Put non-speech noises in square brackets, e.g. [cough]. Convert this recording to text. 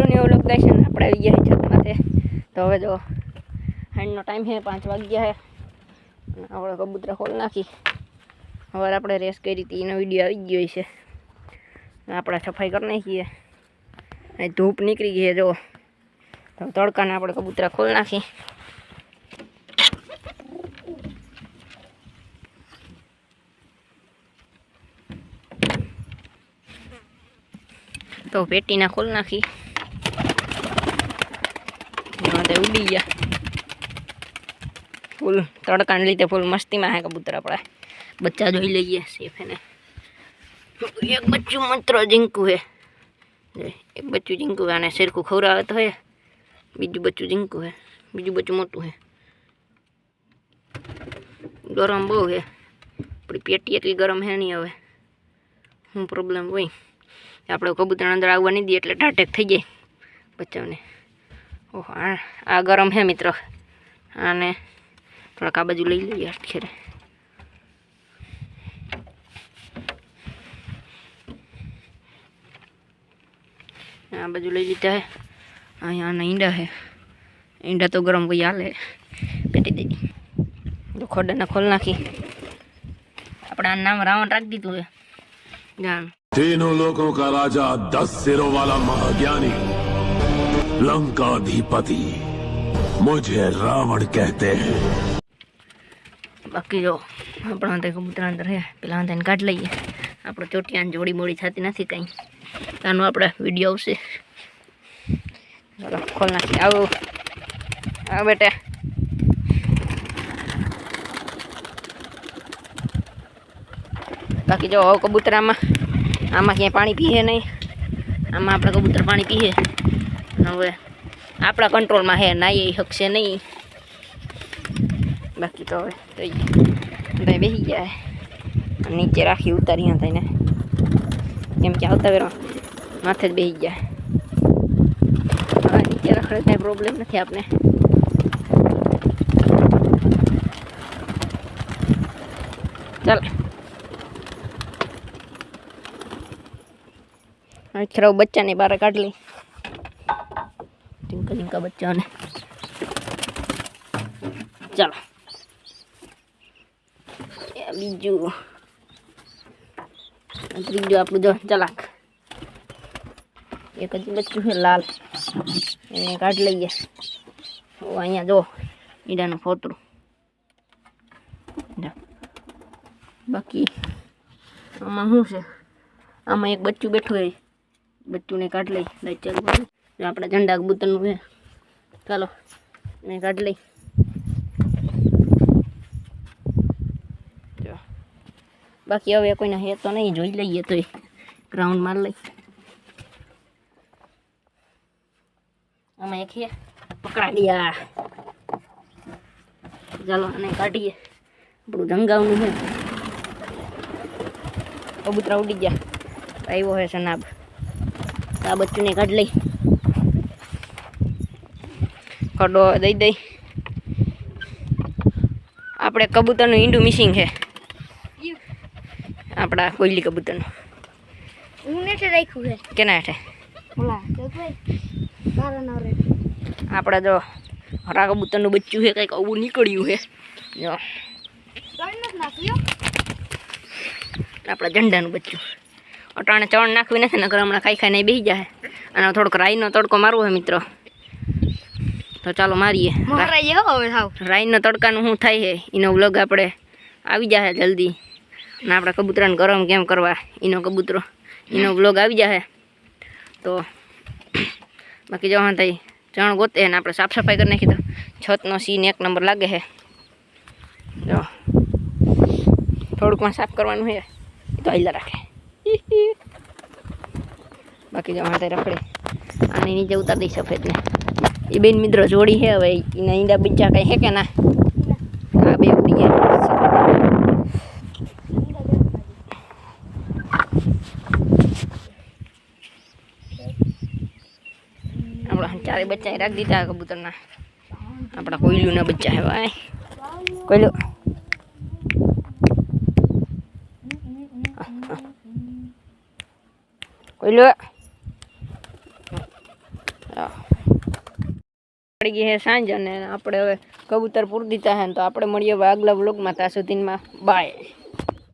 જો new location આપણે આવી ગયા છીએ છત પર તો હવે જો હેન્ડ નો ટાઈમ હે 5 વાગ્યા હે હવે આપણે કબૂતરા ખોલ નાખી હવે આપણે રેસ્ટ કરીતી એનો વિડિયો આવી ગયો છે આપણે આપડા સફાઈ કર નાખી હે આી ધૂપ નીકળી ગઈ હે જો તો તડકા ને આપણે કબૂતરા ખોલ નાખી તો પેટી ના ખોલ નાખી उडीया फुल तड़ा कांड लेते फुल मस्ती में है कबूतरा पड़े बच्चा જોઈ લેય સેફ હે ને એક બચ્ચું મંત્ર જિંકુ હે એક બચ્ચું જિંકુ આને સરકુ ખવરાતો હે બીજું બચ્ચું જિંકુ હે બીજું બચ્ચું મોટું હે દોરાં બહુ હે પડી પેટી એકલી ગરમ હે ની હવે હું પ્રોબ્લેમ હોય આપણે કબૂતર અંદર આવવા નહી દી એટલે ડટક થઈ જાય بچાવને आ गरम है मित्र आने थोड़ा का बाजू ले लिया खेरे यहाँ बाजू ले जीता है हाँ यहाँ ईंडा है ईंडा तो गरम को याल है पेटी दे तो खोडा ना खोलना की अपना नाम रावण रख दी तू जान तीनों लोगों का राजा दस सिरों वाला महाज्ञानी लंकाधिपति मुझे रावण कहते हैं बाकी जो अपना देखो मित्र अंदर है पहला दिन काट लिए आप चोटियां जोड़ी मोड़ी थाती नहीं कहीं तू आप वीडियो से खोलना से आओ आओ बेटे बाकी जो कबूतरा आमा क्या पानी पीए नहीं आमा आप कबूतर पानी पीए હવે આપણા કંટ્રોલમાં હે નાઈ શકશે નહીં બાકી તો હવે તો ભાઈ બેસી ગયા નીચે રાખી ઉતારી થઈને કેમ કે આવતા વેરો માથે જ બેસી જાય ગયા નીચે રખડે કાંઈ પ્રોબ્લેમ નથી આપણે ચાલ ખરાબ બચ્ચાની બહાર કાઢ લઈ ટિંકા ટિંકા બચ્ચાને ચાલો બીજું ત્રીજું આપણું જો ચલાક એક જ બચ્ચું છે લાલ એને કાઢ લઈએ અહીંયા જો ઈડાનું ફોતરું બાકી આમાં શું છે આમાં એક બચ્ચું બેઠું હોય બચ્ચુંને કાઢ લઈ લાઈટ ચાલુ કરી अपना झंडा कबूतर चलो मैं कट ली बाकी हम कोई ना तो नहीं जो लीए तो ग्राउंड मार ली पकड़ा लिया चलो काटिए जंगा कबूतरा उड़ी गया वो है सनाब आ ने काट ली કડો દઈ દઈ આપણે કબૂતરનું ઈંડું મિસિંગ છે આપણા કોઈલી કબૂતરનું કેના હેઠે આપણે જો હરા કબૂતરનું બચ્ચું છે કંઈક આવું નીકળ્યું છે જો આપણા ઝંડાનું બચ્ચું અટાણે ચણ નાખવી નથી નકર હમણાં ખાઈ ખાઈ ખાઈને બેસી જાય અને થોડોક રાઈનો તડકો મારવો હોય મિત્રો તો ચાલો મારીએ રાઈનો તડકાનું શું થાય છે એનો વ્લોગ આપણે આવી જશે જલ્દી અને આપણા કબૂતરાને ગરમ કેમ કરવા એનો કબૂતરો એનો વ્લોગ આવી જશે તો [clears throat] બાકી જવા થાય જણ ગોતે ને આપણે સાફ સફાઈ કરી નાખી તો છતનો સીન એક નંબર લાગે છે જો થોડુંકમાં સાફ કરવાનું છે તો આઈલા રાખે બાકી જવા માટે રખડે આની નીચે ઉતારી દઈ સફેદને ibin mitro zuri he we ina inda bincha kai heke na abe uriye amra cari bacha rak dita kabutar na apra koilu na bacha he we koilu koilu Yeah. પડી ગઈ હે સાંજ અને આપણે હવે કબૂતર પૂરી દીધા હે તો આપણે મળીએ આગલા વ્લોગમાં ત્યાં સુધીમાં બાય